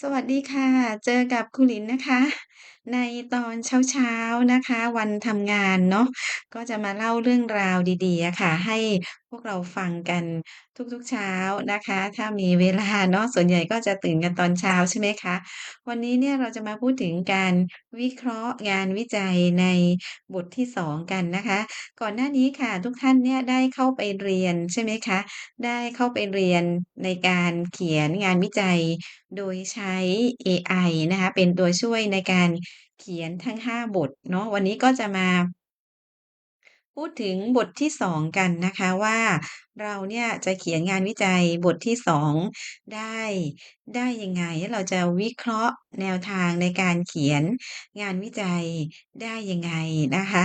สวัสดีค่ะ เจอกับคุณหลินนะคะ ในตอนเช้า ๆ นะคะ วันทำงานเนาะ ก็จะมาเล่าเรื่องราวดี ๆ อะค่ะ ให้ พวกเราฟังกันทุก ๆ เช้านะคะ ถ้ามีเวลาเนาะ ส่วนใหญ่ก็จะตื่นกันตอนเช้า ใช่ไหมคะ วันนี้เนี่ยเราจะมาพูดถึงการวิเคราะห์งานวิจัยในบทที่ 2 กันนะคะ ก่อนหน้านี้ค่ะ ทุกท่านเนี่ยได้เข้าไปเรียน ใช่ไหมคะ ได้เข้าไปเรียนในการเขียนงานวิจัย โดยใช้เอไอนะคะ เป็นตัวช่วยในการเขียนทั้ง 5 บทเนาะ วันนี้ก็จะมา พูดถึงบทที่2กันนะคะว่า เราเนี่ยจะเขียนงานวิจัยบทที่2ได้ได้ยังไงแล้วเราจะวิเคราะห์แนวทางในการเขียนงานวิจัยได้ยังไงนะคะ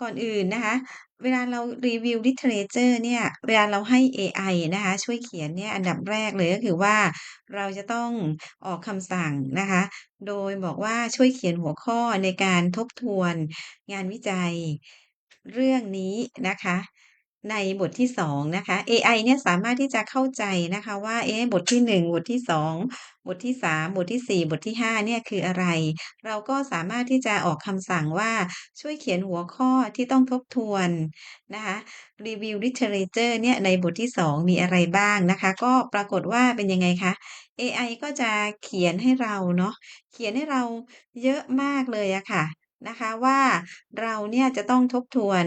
ก่อนอื่นนะคะ เวลาเรารีวิว Literature เนี่ยเวลาเราให้เอไอนะคะช่วยเขียนเนี่ยอันดับแรกเลยก็คือว่า เราจะต้องออกคำสั่งนะคะ โดยบอกว่าช่วยเขียนหัวข้อในการทบทวนงานวิจัย เรื่องนี้นะคะ ในบทที่2นะคะเอไอเนี่ยสามารถที่จะเข้าใจนะคะว่า เอ๊ะบทที่1บทที่2บทที่3บทที่4บทที่5เนี่ยคืออะไร เราก็สามารถที่จะออกคำสั่งว่าช่วยเขียนหัวข้อที่ต้องทบทวนนะคะรีวิว Literature เนี่ยในบทที่2มีอะไรบ้างนะคะ ก็ปรากฏว่าเป็นยังไงคะเอไอก็จะเขียนให้เราเนาะเขียนให้เราเยอะมากเลยอะค่ะ นะคะว่าเราเนี่ยจะต้องทบทวน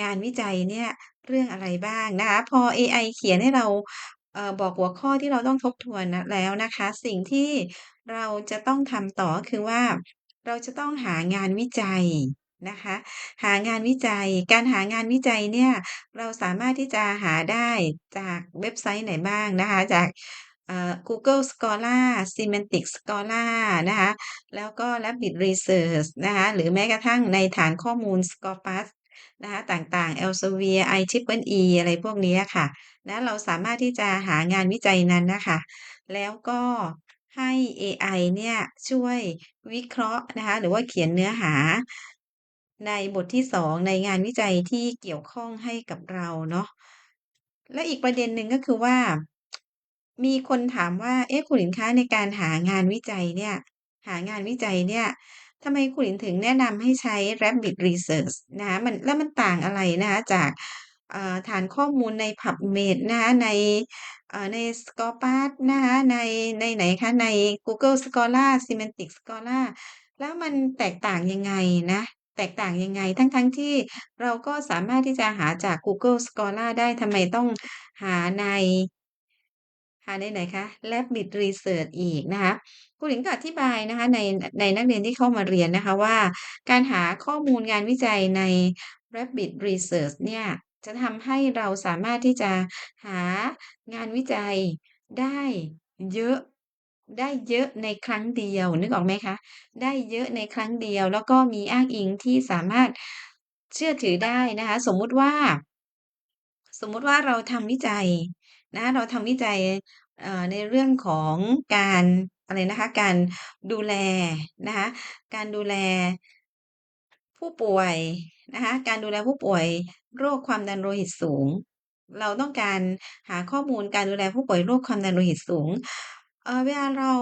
งานวิจัยเนี่ยเรื่องอะไรบ้างนะคะ พอเอไอเขียนให้เราเอ่อบอกหัวข้อที่เราต้องทบทวนนะแล้วนะคะ สิ่งที่เราจะต้องทำต่อก็คือว่า เราจะต้องหางานวิจัยนะคะ หางานวิจัย การหางานวิจัยเนี่ย เราสามารถที่จะหาได้จากเว็บไซต์ไหนบ้างนะคะ จาก Google Scholar Semantic Scholar นะคะแล้วก็ Rabbit Research นะคะหรือแม้กระทั่งในฐานข้อมูล Scopus นะคะต่างๆ Elsevier IEEE อะไรพวกนี้ค่ะแล้วเราสามารถที่จะหางานวิจัยนั้นนะคะแล้วก็ให้เอไอเนี่ยช่วยวิเคราะห์นะคะหรือว่าเขียนเนื้อหาในบทที่ 2 ในงานวิจัยที่เกี่ยวข้องให้กับเราเนาะและอีกประเด็นหนึ่งก็คือว่า มีคนถามว่า เอ๊ะ คุณหญิงคะ ในการหางานวิจัยเนี่ย หางานวิจัยเนี่ย ทำไมคุณหญิงถึงแนะนำให้ใช้ Rabbit Research นะคะ มัน แล้วมันต่างอะไรนะคะจาก เอ่อ ฐานข้อมูลใน PubMed นะคะ ใน เอ่อ ใน Scopus นะคะ ใน ในไหนคะ ใน Google Scholar Semantic Scholar แล้วมันแตกต่างยังไงนะ แตกต่างยังไง ทั้ง ๆ ที่เราก็สามารถที่จะหาจาก Google Scholar ได้ ทำไมต้องหาใน หาในไหนคะ Rabbit Research อีกนะคะคุณหญิงก็อธิบายนะคะในในนักเรียนที่เข้ามาเรียนนะคะว่า การหาข้อมูลงานวิจัยใน Rabbit Research เนี่ยจะทำให้เราสามารถที่จะหางานวิจัยได้เยอะได้เยอะในครั้งเดียวนึกออกไหมคะ ได้เยอะในครั้งเดียว แล้วก็มีอ้างอิงที่สามารถเชื่อถือได้นะคะ สมมุติว่า สมมุติว่าเราทำวิจัยนะะเราทำวิจัย เอ่อ ในเรื่องของการ อะไรนะคะ การดูแลนะคะ การดูแล ผู้ป่วยนะคะ การดูแลผู้ป่วยโรคความดันโลหิตสูง เราต้องการหาข้อมูลการดูแลผู้ป่วยโรคความดันโลหิตสูง เอ่อ เวลาเรา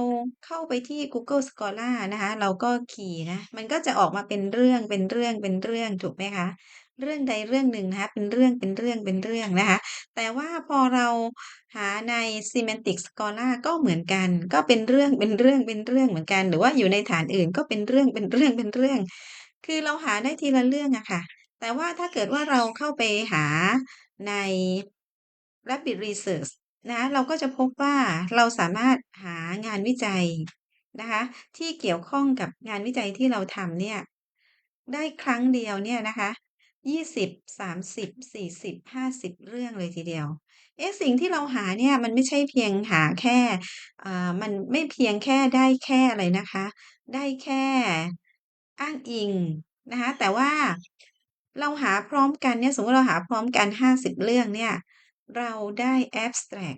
เข้าไปที่ Google Scholar นะคะ เราก็คีย์นะ มันก็จะออกมาเป็นเรื่อง เป็นเรื่อง เป็นเรื่อง ถูกไหมคะ เรื่องใดเรื่องหนึ่งนะคะ เป็นเรื่องเป็นเรื่องเป็นเรื่องนะคะ แต่ว่าพอเราหาใน Semantic Scholar ก็เหมือนกัน ก็เป็นเรื่องเป็นเรื่องเป็นเรื่องเหมือนกัน หรือว่าอยู่ในฐานอื่นก็เป็นเรื่องเป็นเรื่องเป็นเรื่อง คือเราหาได้ทีละเรื่องอะค่ะ แต่ว่าถ้าเกิดว่าเราเข้าไปหาใน Rabbit Research นะเราก็จะพบว่าเราสามารถหางานวิจัยนะคะที่เกี่ยวข้องกับงานวิจัยที่เราทำเนี่ยได้ครั้งเดียวเนี่ยนะคะ 20 30 40 50 เรื่องเลยทีเดียว เอ๊ะ สิ่งที่เราหาเนี่ยมันไม่ใช่เพียงหาแค่ อ่า มันไม่เพียงแค่ได้แค่อะไรนะคะ ได้แค่อ้างอิงนะคะ แต่ว่าเราหาพร้อมกันเนี่ย สมมติเราหาพร้อมกัน 50 เรื่องเนี่ย เราได้แอบสแตรก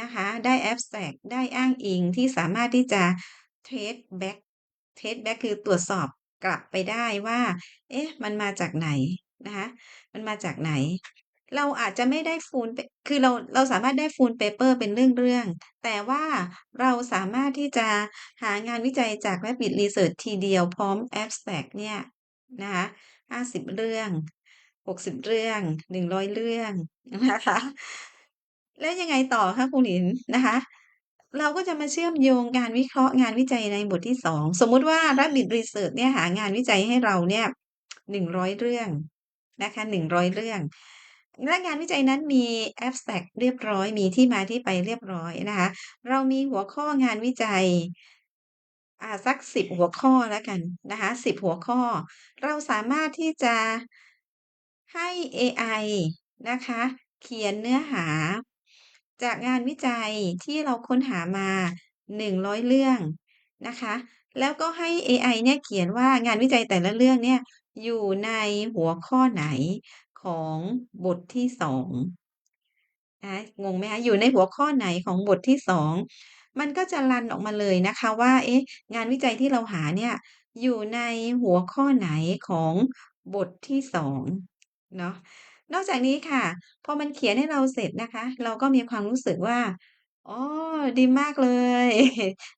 นะคะ ได้แอบสแตรกได้อ้างอิงที่สามารถที่จะ trace back trace back คือตรวจสอบกลับไปได้ว่า เอ๊ะ มันมาจากไหน นะคะมันมาจากไหน เราอาจจะไม่ได้ full เปคือเราเราสามารถได้ full paper เป็นเรื่องๆแต่ว่าเราสามารถที่จะหางานวิจัยจาก Rapid Research ทีเดียวพร้อมแอบสแตรกเนี่ยนะคะ50เรื่อง60เรื่อง100เรื่องนะคะ แล้วยังไงต่อคะครูหลินนะคะ เราก็จะมาเชื่อมโยงการวิเคราะห์งานวิจัยในบทที่2สมมุติว่า Rapid Research เนี่ยหางานวิจัยให้เราเนี่ย100เรื่อง นะคะ 100 เรื่อง และงานวิจัยนั้นมีแอบสแตรกเรียบร้อย มีที่มาที่ไปเรียบร้อยนะคะ เรามีหัวข้องานวิจัย อ่า สัก 10 หัวข้อแล้วกันนะคะ 10 หัวข้อ เราสามารถที่จะให้เอไอนะคะ เขียนเนื้อหา จากงานวิจัยที่เราค้นหามา 100 เรื่องนะคะ แล้วก็ให้เอไอเนี่ยเขียนว่างานวิจัยแต่ละเรื่องเนี่ย อยู่ในหัวข้อไหนของบทที่2นะคะงงไหมคะ?อยู่ในหัวข้อไหนของบทที่2มันก็จะรันออกมาเลยนะคะว่า เอ๊ะ งานวิจัยที่เราหาเนี่ย อยู่ในหัวข้อไหนของบทที่2เนาะนอกจากนี้ค่ะ พอมันเขียนให้เราเสร็จนะคะ เราก็มีความรู้สึกว่า อ๋อ ดีมากเลย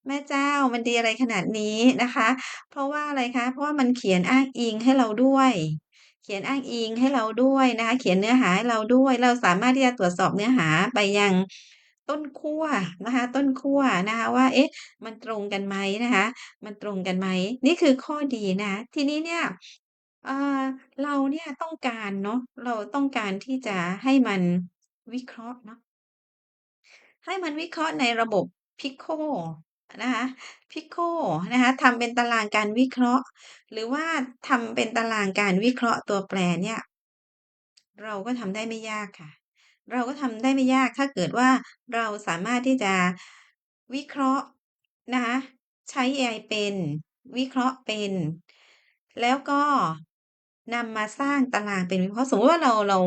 แม่เจ้า มันดีอะไรขนาดนี้นะคะ เพราะว่าอะไรคะ เพราะว่ามันเขียนอ้างอิงให้เราด้วย เขียนอ้างอิงให้เราด้วยนะคะ เขียนเนื้อหาให้เราด้วย เราสามารถที่จะตรวจสอบเนื้อหาไปยังต้นขั้วนะคะ ต้นขั้วนะคะว่า เอ๊ะ มันตรงกันไหมนะคะ มันตรงกันไหม นี่คือข้อดีนะคะ ทีนี้เนี่ยอ่าเราเนี่ยต้องการเนาะ เราต้องการที่จะให้มันวิเคราะห์เนาะ ให้มันวิเคราะห์ในระบบ Pico นะคะ Pico นะคะทำเป็นตารางการวิเคราะห์ หรือว่าทำเป็นตารางการวิเคราะห์ตัวแปรเนี่ย เราก็ทำได้ไม่ยากค่ะ เราก็ทำได้ไม่ยากถ้าเกิดว่าเราสามารถที่จะวิเคราะห์นะคะใช้เอไอเป็น วิเคราะห์เป็น แล้วก็นำมาสร้างตารางเป็นเคราะสมมติว่าเราเรา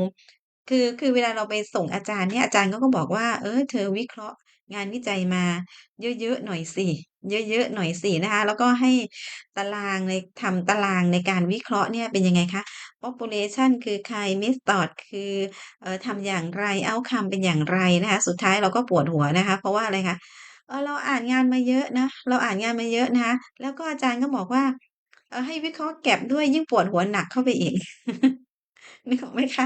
คือ คือเวลาเราไปส่งอาจารย์เนี่ย อาจารย์เขาก็บอกว่า"เออ เธอวิเคราะห์งานวิจัยมาเยอะ ๆ หน่อยสิ เยอะ ๆ หน่อยสิ"นะคะ แล้วก็ให้ตารางใน ทำตารางในการวิเคราะห์เนี่ยเป็นยังไงคะ Population คือใคร Method คือ เอ่อ ทำอย่างไร Outcome เป็นอย่างไรนะคะ สุดท้ายเราก็ปวดหัวนะคะ เพราะว่าอะไรคะ เออ เราอ่านงานมาเยอะนะ เราอ่านงานมาเยอะนะคะ แล้วก็อาจารย์ก็บอกว่า เออ ให้วิเคราะห์ Gap ด้วย ยิ่งปวดหัวหนักเข้าไปอีก นึกออกไหมคะ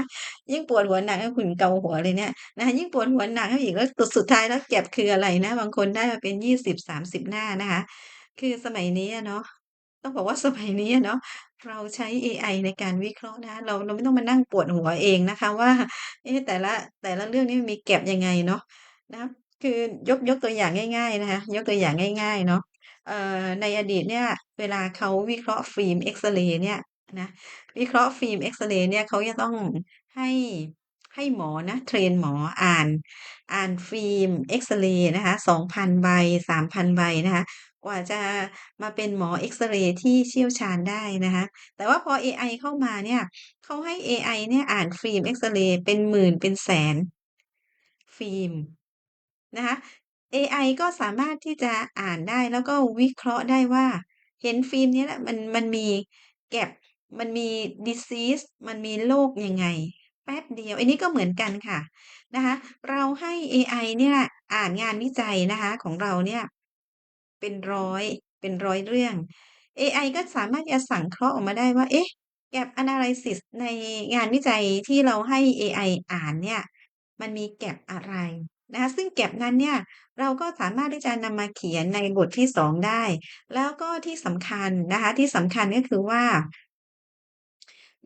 ยิ่งปวดหัวหนักให้คุณเกาหัวเลยเนี่ยนะคะยิ่งปวดหัวหนักเข้าอีกแล้วสุดสุดท้ายแล้ว Gap คืออะไรนะ บางคนได้มาเป็น20-30หน้านะคะ คือสมัยนี้เนาะต้องบอกว่าสมัยนี้เนาะเราใช้เอไอในการวิเคราะห์นะคะเราเราไม่ต้องมานั่งปวดหัวเองนะคะ ว่าเอ๊ะแต่ละแต่ละเรื่องนี่มันมี Gap ยังไงเนาะนะคือยกยกตัวอย่างง่าย ๆ นะคะ ยกตัวอย่างง่าย ๆ เนาะเอ่อในอดีตเนี่ย เวลาเขาวิเคราะห์ฟิล์มเอ็กซเรย์เนี่ย นะวิเคราะห์ฟิล์มเอ็กซเรย์เนี่ยเขาจะต้องให้ให้หมอนะเทรนหมออ่านอ่านฟิล์มเอ็กซเรย์นะคะ2,000ใบ3,000ใบนะคะกว่าจะมาเป็นหมอเอ็กซเรย์ที่เชี่ยวชาญได้นะคะแต่ว่าพอเอไอเข้ามาเนี่ยเขาให้เอไอเนี่ยอ่านฟิล์มเอ็กซเรย์เป็นหมื่นเป็นแสนฟิล์มนะคะเอไอก็สามารถที่จะอ่านได้แล้วก็วิเคราะห์ได้ว่า เห็นฟิล์มเนี้ยแหละมันมันมี Gap มันมี Disease มันมีโรคยังไง แป๊บเดียว อันนี้ก็เหมือนกันค่ะนะคะ เราให้เอไอเนี่ยอ่านงานวิจัยนะคะของเราเนี่ยเป็นร้อยเป็นร้อยเรื่องเอไอก็สามารถจะสังเคราะห์ออกมาได้ว่า เอ๊ะ Gap Analysis ในงานวิจัยที่เราให้เอไออ่านเนี่ย มันมี Gap อะไรนะคะ ซึ่ง Gap นั้นเนี่ย เราก็สามารถที่จะนำมาเขียนในบทที่ 2 ได้ แล้วก็ที่สำคัญนะคะ ที่สำคัญก็คือว่า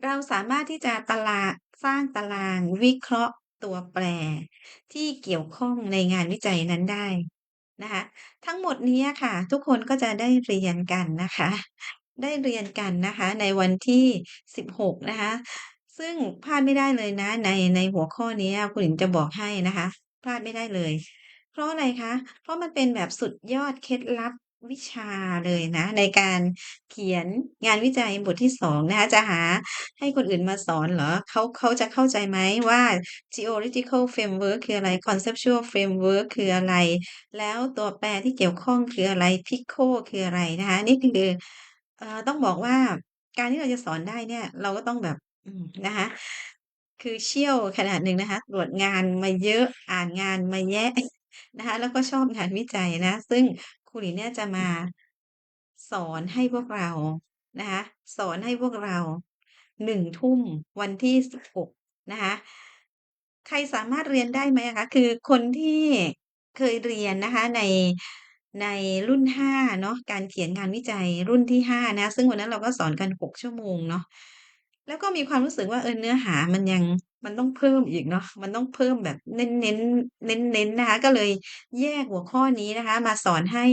เราสามารถที่จะตารางสร้างตารางวิเคราะห์ตัวแปร ที่เกี่ยวข้องในงานวิจัยนั้นได้นะคะ ทั้งหมดนี้ค่ะ ทุกคนก็จะได้เรียนกันนะคะ ได้เรียนกันนะคะ ในวันที่ 16 นะคะ ซึ่งพลาดไม่ได้เลยนะ ในในหัวข้อนี้คุณหญิงจะบอกให้นะคะ พลาดไม่ได้เลย เพราะอะไรคะ เพราะมันเป็นแบบสุดยอดเคล็ดลับ วิชาเลยนะ ในการเขียนงานวิจัยบทที่ 2 นะคะ จะหาให้คนอื่นมาสอนเหรอ เขา เขาจะเข้าใจไหมว่า Theoretical Framework คืออะไร Conceptual Framework คืออะไร แล้วตัวแปรที่เกี่ยวข้องคืออะไร Pico คืออะไรนะคะ นี่คือเอ่อต้องบอกว่าการที่เราจะสอนได้เนี่ย เราก็ต้องแบบอืมนะคะ คือเชี่ยวขนาดหนึ่งนะคะ ตรวจงานมาเยอะ อ่านงานมาแยะ นะคะ แล้วก็ชอบงานวิจัยนะ ซึ่ง รูหลินเนี่ยจะมาสอนให้พวกเรานะคะสอนให้พวกเรา1ทุ่มวันที่16นะคะใครสามารถเรียนได้ไหมคะ?คือคนที่เคยเรียนนะคะในในรุ่น5เนาะการเขียนงานวิจัยรุ่นที่5นะซึ่งวันนั้นเราก็สอนกัน6ชั่วโมงเนาะแล้วก็มีความรู้สึกว่าเออเนื้อหามันยัง มันต้องเพิ่มอีกเนาะมันต้องเพิ่มแบบเน้นๆเน้นๆนะคะ ก็เลยแยกหัวข้อนี้นะคะ มาสอนให้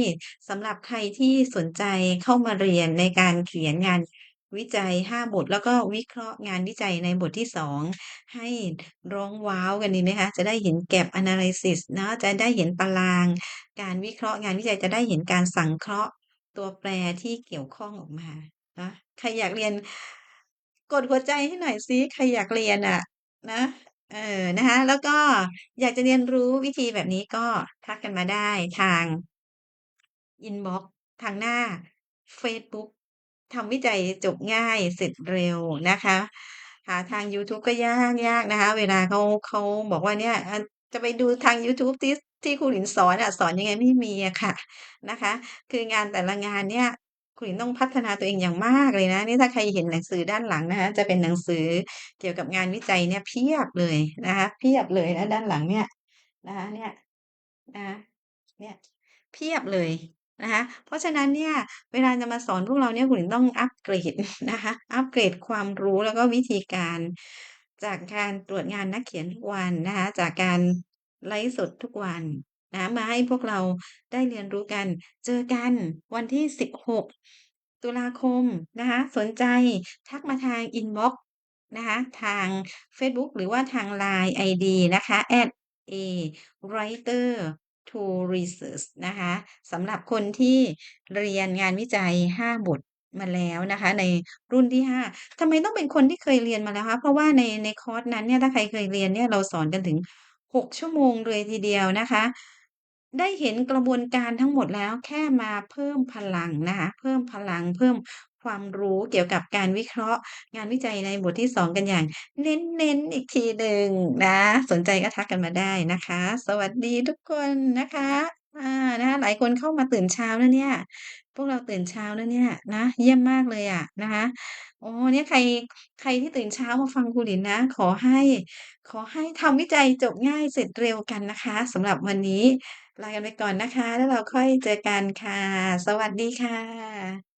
สำหรับใครที่สนใจเข้ามาเรียนในการเขียนงานวิจัย 5 บท แล้วก็วิเคราะห์งานวิจัยในบทที่ 2 ให้ร้องว้าวกันดีไหมคะ?จะได้เห็น gap analysis เนาะจะได้เห็นตาราง การวิเคราะห์งานวิจัยจะได้เห็นการสังเคราะห์ตัวแปรที่เกี่ยวข้องออกมานะใครอยากเรียนกดหัวใจให้หน่อยซิใครอยากเรียนอะ นะ เออ นะคะ แล้วก็อยากจะเรียนรู้วิธีแบบนี้ ก็ทักกันมาได้ทาง อินบ็อกซ์ ทางหน้าเฟซบุ๊ก ทำวิจัยจบง่ายเสร็จเร็วนะคะ หาทางยูทูบก็ยากๆนะคะ เวลาเขา เขาบอกว่าเนี่ยอาจะไปดูทางยูทูบที่ ที่ครูหลินสอนอะ สอนยังไงไม่มีอะค่ะ นะคะ คืองานแต่ละงานเนี่ย ครูหลินต้องพัฒนาตัวเองอย่างมากเลยนะ นี่ถ้าใครเห็นหนังสือด้านหลังนะคะ จะเป็นหนังสือเกี่ยวกับงานวิจัยเนี่ยเพียบเลยนะคะ เพียบเลยนะด้านหลังเนี่ยนะคะเนี่ยนะคะเนี่ยเพียบเลยนะคะเพราะฉะนั้นเนี่ยเวลาจะมาสอนพวกเราเนี่ยครูหลินต้องอัปเกรดนะคะอัปเกรดความรู้แล้วก็วิธีการจากการตรวจงานนักเขียนทุกวันนะคะจากการไลฟ์สดทุกวัน นะมาให้พวกเราได้เรียนรู้กัน เจอกันวันที่ 16 ตุลาคมนะคะสนใจทักมาทางอินบ็อกซ์นะคะทางเฟซบุ๊กหรือว่าทาง LINE ไอดีนะคะ @awriter2research นะคะสำหรับคนที่เรียนงานวิจัย 5 บทมาแล้วนะคะ ในรุ่นที่ 5ทำไมต้องเป็นคนที่เคยเรียนมาแล้วคะ?เพราะว่าในในคอร์สนั้นเนี่ยถ้าใครเคยเรียนเนี่ยเราสอนกันถึง 6 ชั่วโมงเลยทีเดียวนะคะ ได้เห็นกระบวนการทั้งหมดแล้วแค่มาเพิ่มพลังนะคะ เพิ่มพลังเพิ่มความรู้เกี่ยวกับการวิเคราะห์ งานวิจัยในบทที่ 2 กันอย่าง เน้นๆอีกทีหนึ่งนะ สนใจก็ทักกันมาได้นะคะ สวัสดีทุกคนนะคะ อ่านะคะ หลายคนเข้ามาตื่นเช้านะเนี่ย พวกเราตื่นเช้านะเนี่ย นะ เยี่ยมมากเลยอะนะคะ อ๋อ เนี่ยใคร ใครที่ตื่นเช้ามาฟังครูหลินนะ ขอให้ ขอให้ทำวิจัยจบง่ายเสร็จเร็วกันนะคะสำหรับวันนี้ ลากันไปก่อนนะคะ แล้วเราค่อยเจอกันค่ะ สวัสดีค่ะ